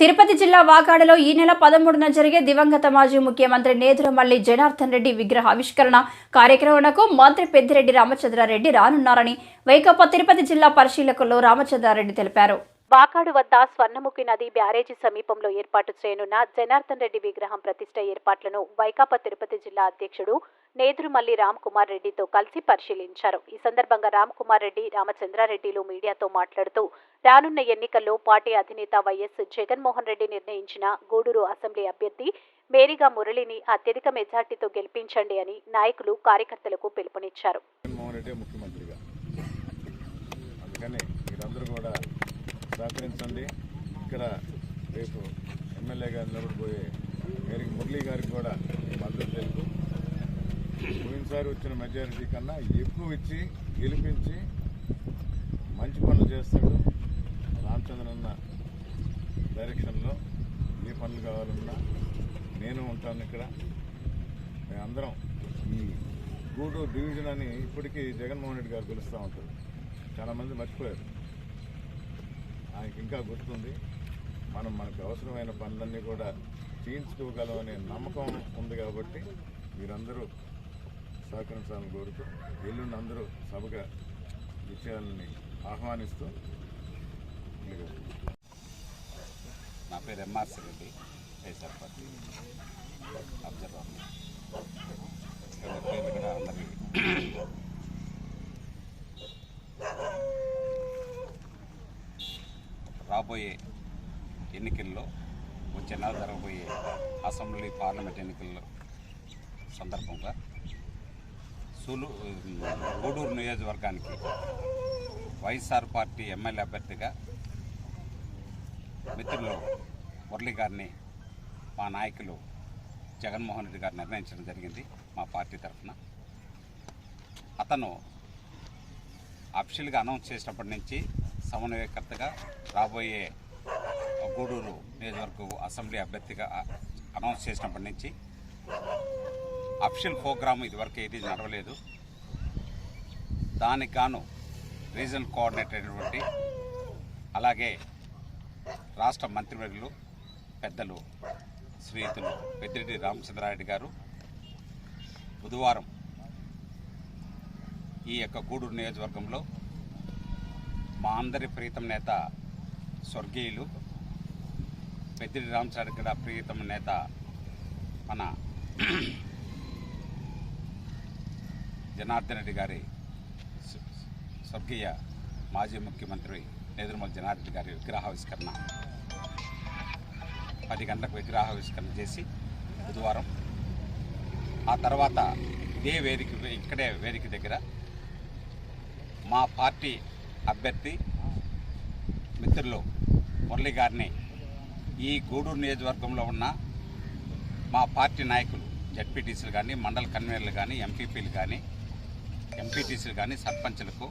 తిరుపతి జిల్లా వాకాడలో ఈ నెల పదమూడున జరిగే దివంగత మాజీ ముఖ్యమంత్రి నేదురమల్లి జనార్దన్ రెడ్డి విగ్రహ ఆవిష్కరణ కార్యక్రమంకు మంత్రి పెద్దిరెడ్డి రామచంద్రారెడ్డి రానున్నారని. వైకాపా తిరుపతి జిల్లా పరిశీలకులు రామచంద్రారెడ్డి తెలిపారు. వాకాడు వద్ద స్వర్ణముఖి నది బ్యారేజీ సమీపంలో ఏర్పాటు చేయనున్న జనార్దన్ రెడ్డి విగ్రహం ప్రతిష్ట ఏర్పాట్లను వైకాపా తిరుపతి జిల్లా అధ్యక్షుడు నేదురుమల్లి రామ్ కుమార్ రెడ్డితో కలిసి పరిశీలించారు. ఈ సందర్భంగా రామ్ కుమార్ రెడ్డి రామచంద్రారెడ్డిలు మీడియాతో మాట్లాడుతూ రానున్న ఎన్నికల్లో పార్టీ అధినేత వైఎస్ జగన్మోహన్ రెడ్డి నిర్ణయించిన గూడూరు అసెంబ్లీ అభ్యర్థి మేరీగా మురళిని అత్యధిక మెజార్టీతో గెలిపించండి అని నాయకులు కార్యకర్తలకు పిలుపునిచ్చారు. అందుకని కూడా సహకరించండి. ఇక్కడ రేపు ఎమ్మెల్యేగా నిలబడిపోయే గారికి మురళీ గారికి కూడా మద్దతు తెలుపు. పోయినసారి వచ్చిన మెజారిటీ కన్నా ఎక్కువ ఇచ్చి గెలిపించి మంచి పనులు చేస్తాడు రామచంద్రన్ అన్న డైరెక్షన్లో ఏ పనులు కావాలన్నా నేను ఉంటాను ఇక్కడ. మేమందరం ఈ గూడూరు డివిజన్ అని ఇప్పటికీ జగన్మోహన్ రెడ్డి గారు పిలుస్తూ ఉంటారు. చాలామంది మర్చిపోయారు. ఆయనకి ఇంకా గుర్తుంది. మనం మనకు అవసరమైన పనులన్నీ కూడా తీయించుకోగలం అనే నమ్మకం ఉంది కాబట్టి మీరందరూ సహకరించాలని కోరుతూ ఎల్లుండి అందరూ సభగా విషయాలని ఆహ్వానిస్తూ మీరు నా పేరు MRC Reddy YSR party observer. పేరు కూడా అందరికీ రాబోయే ఎన్నికల్లో వచ్చే నెల జరగబోయే అసెంబ్లీ పార్లమెంట్ ఎన్నికల్లో సందర్భంగా సూలు గూడూరు నియోజకవర్గానికి వైఎస్ఆర్ పార్టీ ఎమ్మెల్యే అభ్యర్థిగా మిత్రులు మురళి గారిని మా నాయకులు జగన్మోహన్ రెడ్డి గారు నిర్ణయించడం జరిగింది మా పార్టీ తరఫున. అతను అఫిషియల్గా అనౌన్స్ చేసినప్పటి నుంచి సమన్వయకర్తగా రాబోయే గూడూరు నియోజకవర్గ అసెంబ్లీ అభ్యర్థిగా అనౌన్స్ చేసినప్పటి నుంచి అఫిషియల్ ప్రోగ్రామ్ ఇదివరకు ఏది నడవలేదు. దానికి గాను రీజనల్ కోఆర్డినేటర్ అయినటువంటి అలాగే రాష్ట్ర మంత్రివర్యులు పెద్దలు శ్రీయుతులు పెద్దిరెడ్డి రామచంద్రారెడ్డి గారు బుధవారం ఈ యొక్క గూడూరు నియోజకవర్గంలో మా అందరి ప్రీతం నేత స్వర్గీయులు. పెద్దిరి రామచారి గడ ప్రీతం నేత మన జనార్దన్ రెడ్డి గారి స్వర్గీయ మాజీ ముఖ్యమంత్రి నేదురుమల జనార్దన్ గారి విగ్రహావిష్కరణ. పది గంటలకు విగ్రహావిష్కరణ చేసి బుధవారం ఆ తర్వాత ఇదే వేదిక ఇక్కడే వేదిక దగ్గర మా పార్టీ అభ్యర్థి మిత్రులు మురళి గారిని ఈ గూడూరు నియోజకవర్గంలో ఉన్న మా పార్టీ నాయకులు జడ్పీటీసీలు కానీ మండల కన్వీనర్లు కానీ ఎంపీపీలు కానీ ఎంపీటీసీలు కానీ సర్పంచ్లకు